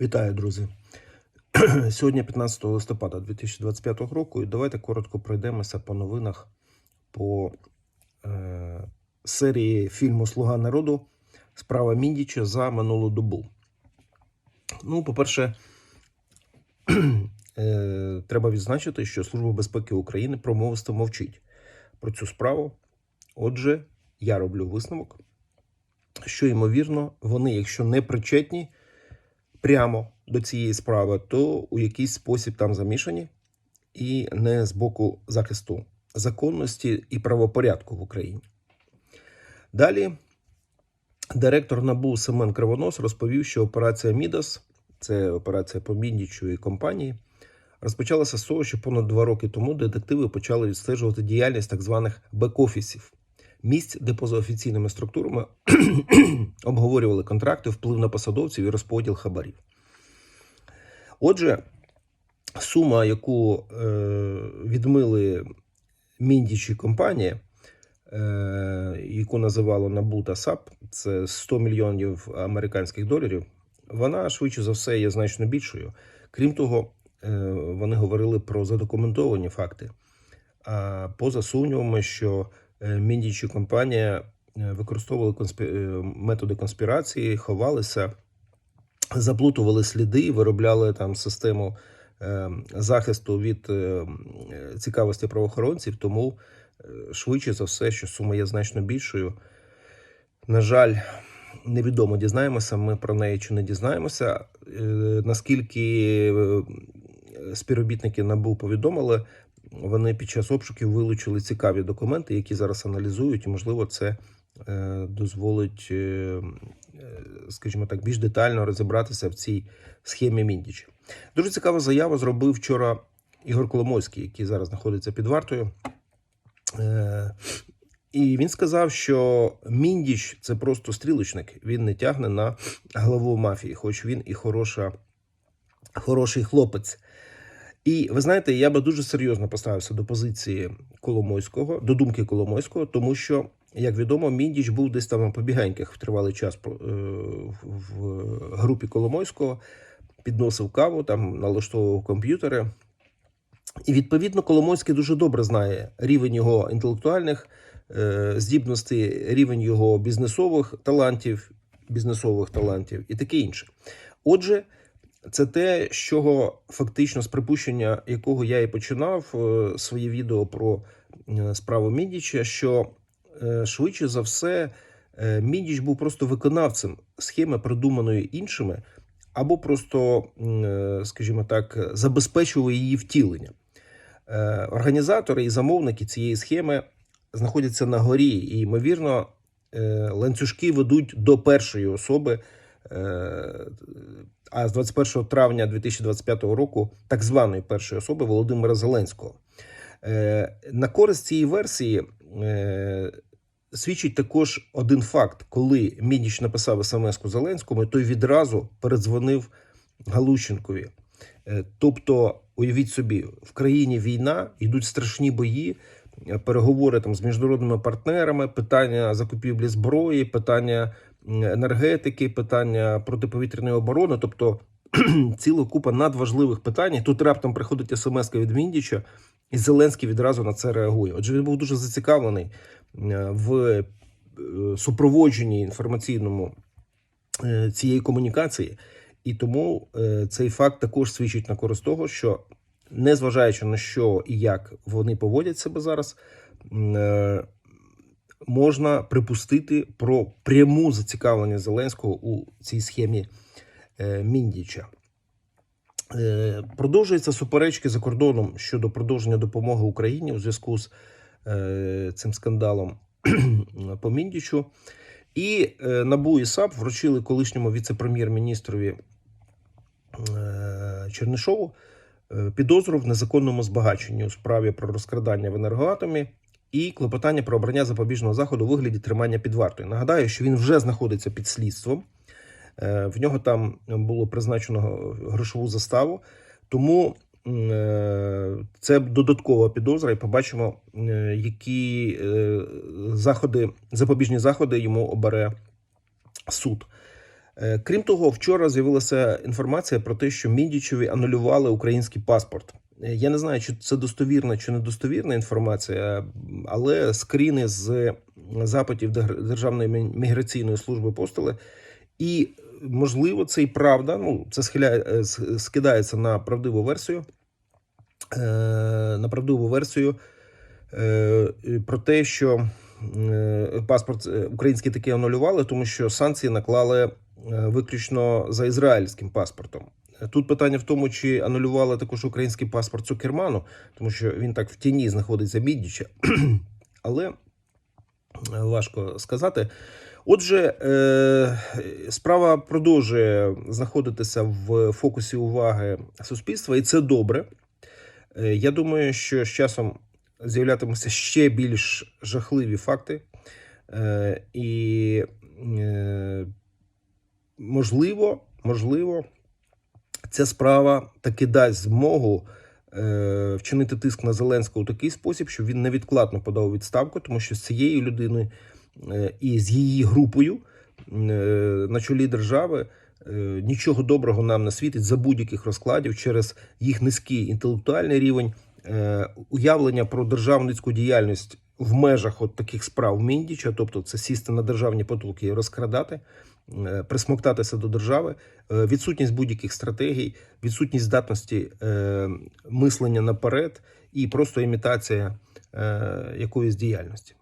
Вітаю, друзі. Сьогодні 15 листопада 2025 року, і давайте коротко пройдемося по новинах по е, серії фільму Слуга народу Справа Міндіча за минулу добу. Ну, по-перше, е, треба відзначити, що Служба безпеки України промовисто мовчить про цю справу. Отже, я роблю висновок, що ймовірно, вони, якщо не причетні прямо до цієї справи, то у якийсь спосіб там замішані, і не з боку захисту законності і правопорядку в Україні. Далі директор НАБУ Семен Кривонос розповів, що операція Мідас, це операція по Міндічу і компанії, розпочалася з того, що понад два роки тому детективи почали відстежувати діяльність так званих бек-офісів, місць, де поза офіційними структурами обговорювали контракти, вплив на посадовців і розподіл хабарів. Отже, сума, яку е, відмили Міндічі компанія, е, яку називало НАБУ та САП, це 100 мільйонів американських доларів, вона швидше за все є значно більшою. Крім того, е, вони говорили про задокументовані факти. А поза сумнівами, що е, Міндічі компанія е, використовували конспі... е, методи конспірації, ховалися, заплутували сліди, виробляли там систему захисту від цікавості правоохоронців. Тому швидше за все, що сума є значно більшою. На жаль, невідомо дізнаємося, ми про неї чи не дізнаємося. Наскільки співробітники НАБУ повідомили, вони під час обшуків вилучили цікаві документи, які зараз аналізують, і можливо, це е, дозволить, е, е, скажімо так, більш детально розібратися в цій схемі Міндіча. Дуже цікаву заяву зробив вчора Ігор Коломойський, який зараз знаходиться під вартою. І він сказав, що Міндіч це просто стрілочник. Він не тягне на главу мафії, хоч він і хороша, хороший хлопець. І ви знаєте, я би дуже серйозно поставився до позиції Коломойського, до думки Коломойського, тому що, як відомо, Міндіч був десь там на побігеньках в тривалий час е, в групі Коломойського, підносив каву, там налаштовував комп'ютери. І відповідно Коломойський дуже добре знає рівень його інтелектуальних е, здібностей, рівень його бізнесових талантів, бізнесових талантів і таке інше. Отже, це те, з чого фактично з припущення якого я і починав е, своє відео про е, справу Міндіча, що е, швидше за все Міндіч був просто виконавцем схеми, придуманої іншими, або просто, скажімо так, забезпечував її втілення. Організатори і замовники цієї схеми знаходяться на горі, і ймовірно, ланцюжки ведуть до першої особи. Е, А з 21 травня 2025 року так званої першої особи Володимира Зеленського. Е, На користь цієї версії е, свідчить також один факт: коли Мідіч написав смс-ку Зеленському, той відразу передзвонив Галущенкові. Тобто, уявіть собі, в країні війна, йдуть страшні бої, переговори там з міжнародними партнерами, питання закупівлі зброї, питання енергетики, питання протиповітряної оборони, тобто ціла купа надважливих питань. Тут раптом приходить смс від Міндіча, і Зеленський відразу на це реагує. Отже, він був дуже зацікавлений е, в е, супроводженні інформаційному е, цієї комунікації. І тому цей факт також свідчить на користь того, що незважаючи на що і як вони поводять себе зараз, можна припустити про пряму зацікавлення Зеленського у цій схемі е, Міндіча. Е, Продовжуються суперечки за кордоном щодо продовження допомоги Україні у зв'язку з е, цим скандалом по Міндічу. І НАБУ і САП вручили колишньому віце-прем'єр-міністрові Чернишову підозру в незаконному збагаченні у справі про розкрадання в енергоатомі і клопотання про обрання запобіжного заходу у вигляді тримання під вартою. Нагадаю, що він вже знаходиться під слідством. Е, В нього там було призначено грошову заставу, тому е, це додаткова підозра, і побачимо, е, які заходи, запобіжні заходи йому обере суд. Крім того, вчора з'явилася інформація про те, що Міндічеві анулювали український паспорт. Е, Я не знаю, чи це достовірна чи недостовірна інформація, але скріни з запитів Дер- Державної міграційної служби постали. І можливо, це і правда. Ну, це схиляє, е, скидається на правдиву версію. е, На правдиву версію е, про те, що е, паспорт е, український таки анулювали, тому що санкції наклали е, виключно за ізраїльським паспортом. Тут питання в тому, чи анулювали також український паспорт Цукерману, тому що він так в тіні знаходиться Мідіча. Але е, важко сказати. Отже, е, справа продовжує знаходитися в фокусі уваги суспільства, і це добре. Е, Я думаю, що з часом з'являтимуться ще більш жахливі факти, і можливо, можливо, ця справа таки дасть змогу е, вчинити тиск на Зеленського у такий спосіб, щоб він невідкладно подав відставку, тому що з цією людиною е, і з її групою е, на чолі держави е, нічого доброго нам не світить за будь-яких розкладів через їх низький інтелектуальний рівень, е, уявлення про державницьку діяльність в межах от таких справ Міндіча, тобто це сісти на державні потоки і розкрадати, е, присмоктатися до держави, е, відсутність будь-яких стратегій, відсутність здатності е, мислення наперед і просто імітація якоїсь діяльності.